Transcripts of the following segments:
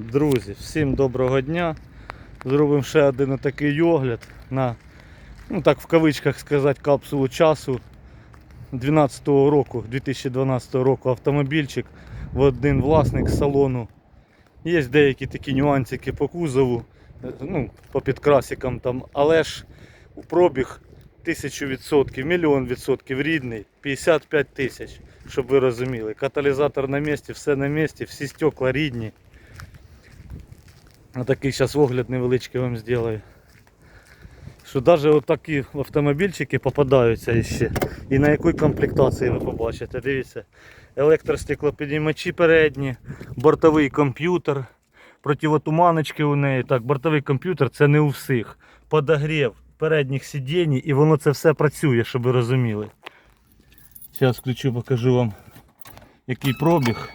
Друзі, всім доброго дня. Зробимо ще один такий огляд на, ну так в кавичках сказати, капсулу часу 12 року, 2012 року автомобільчик в один власник салону. Є деякі такі нюансики по кузову, ну, по підкрасикам там, але ж у пробіг тисячу відсотків, мільйон відсотків рідний, 55 тисяч, щоб ви розуміли. Каталізатор на місці, все на місці, всі стекла рідні. Отакий зараз огляд невеличкий вам зроблю. Що навіть отакі автомобільчики попадаються ще. І на якій комплектації ви побачите. Дивіться. Електростеклопідіймачі передні, бортовий комп'ютер, противотуманочки у неї. Так, бортовий комп'ютер це не у всіх. Подогрів передніх сидінь і воно це все працює, щоб ви розуміли. Зараз включу, покажу вам який пробіг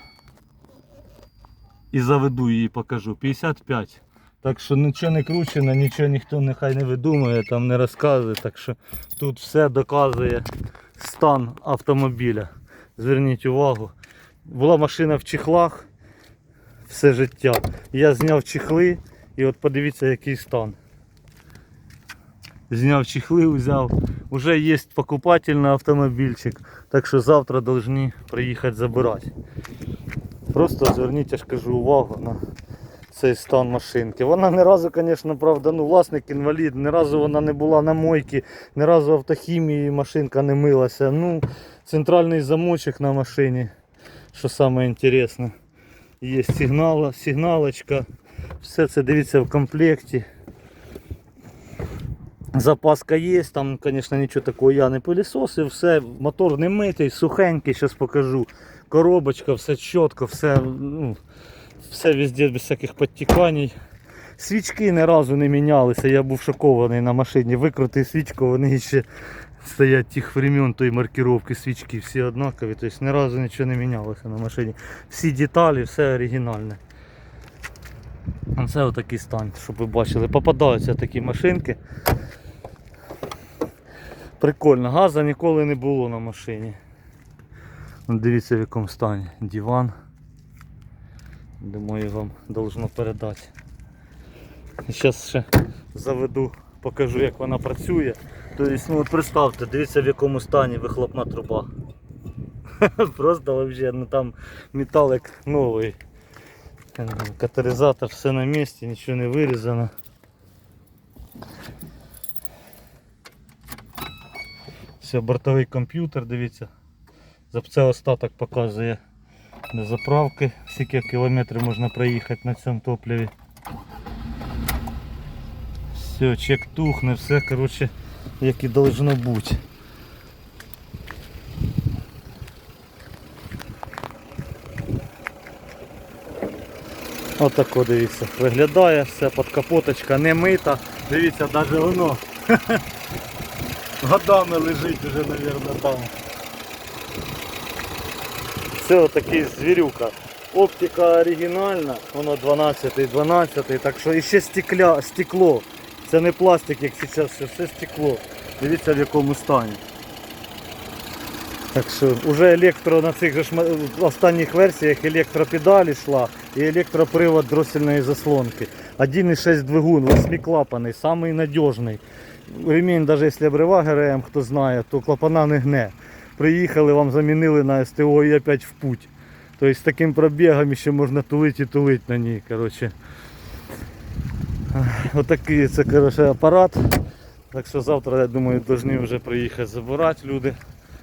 і заведу її покажу. 55. Так що нічого не кручено, нічого ніхто нехай не видумує, там не розказує. Так що тут все доказує стан автомобіля. Зверніть увагу. Була машина в чехлах все життя. Я зняв чехли і от подивіться який стан. Зняв чехли, взяв. Уже є покупатель на автомобільчик. Так що завтра повинні приїхати забирати. Просто зверніть, я ж кажу, увагу на цей стан машинки. Вона не разу, звісно, правда, ну власник інвалід, ні разу вона не була на мойці, ні разу автохімії машинка не милася. Ну, центральний замочок на машині, що саме інтересне. Є сигнала, сигналочка. Все це дивіться в комплекті. Запаска є, там, звісно, нічого такого я не пилісосив, все, мотор не митий, сухенький, зараз покажу. Коробочка, все чітко, все, ну, все везде без всяких підтікань. Свічки ні разу не мінялися, я був шокований на машині. Викрутив свічку, вони ще стоять тих времен тої маркировки свічки, всі однакові, тобто ні разу нічого не мінялося на машині. Всі деталі, все оригінальне. Це отакий стан, щоб ви бачили. Попадаються такі машинки. Прикольно, газа ніколи не було на машині. Дивіться в якому стані. Диван. Думаю вам должно передати. Зараз ще заведу, покажу як вона працює. Тобто, ну от представте, дивіться в якому стані вихлопна труба. Просто взагалі, ну там металик новий. Каталізатор все на місці, нічого не вирізано. Все, бортовий комп'ютер, дивіться. Це остаток показує заправки, скільки кілометрів можна проїхати на цьому топливі. Все, чек тухне, все коротше, як і должно бути. Отако дивіться, виглядає все, подкапоточка не мита. Дивіться, навіть воно годами лежить вже, мабуть, там. Це отакий звірюка. Оптика оригінальна, воно 12 12 так що іще стекля, стекло. Це не пластик, як зараз, все, стекло. Дивіться в якому стані. Так що вже електро на цих же останніх версіях електропедаль йшла і електропривод дросельної заслонки. 1,6 двигун, восьмиклапаний, самий надіжний. Ремінь, навіть якщо обрива ГРМ, хто знає, то клапана не гне. Приїхали, вам замінили на СТО і опять в путь. Тобто з таким пробігом ще можна тулити і тулити на ній. Коротше. Отакий це коротше, апарат. Так що завтра, я думаю, повинні вже приїхати забирати люди.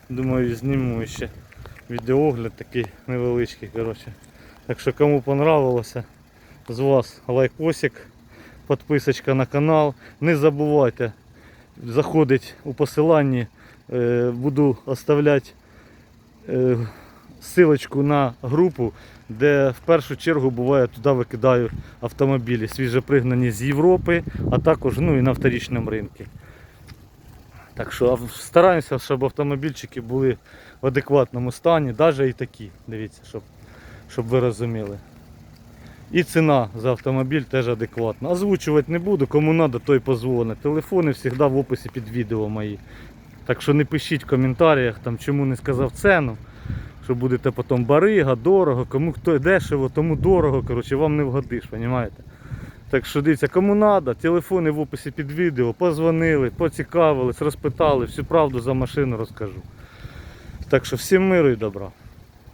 Думаю, зніму ще відеогляд такий невеличкий. Коротше. Так що кому понравилося, з вас лайкосик, підписочка на канал. Не забувайте заходить у посиланні, буду оставляти е, ссылочку на групу, де в першу чергу буває туди викидаю автомобілі свіжопригнані з Європи, а також ну, і на вторічному ринку. Так що стараємося, щоб автомобільчики були в адекватному стані, навіть і такі, дивіться, щоб, щоб ви розуміли. І ціна за автомобіль теж адекватна. Озвучувати не буду, кому треба, той позвонить. Телефони завжди в описі під відео мої. Так що не пишіть в коментарях, там, чому не сказав ціну. Що будете потім барига, дорого, кому хто дешево, тому дорого, коротше, вам не вгодиш, розумієте? Так що дивіться, кому треба, телефони в описі під відео, позвонили, поцікавились, розпитали, всю правду за машину розкажу. Так що всім миру і добра.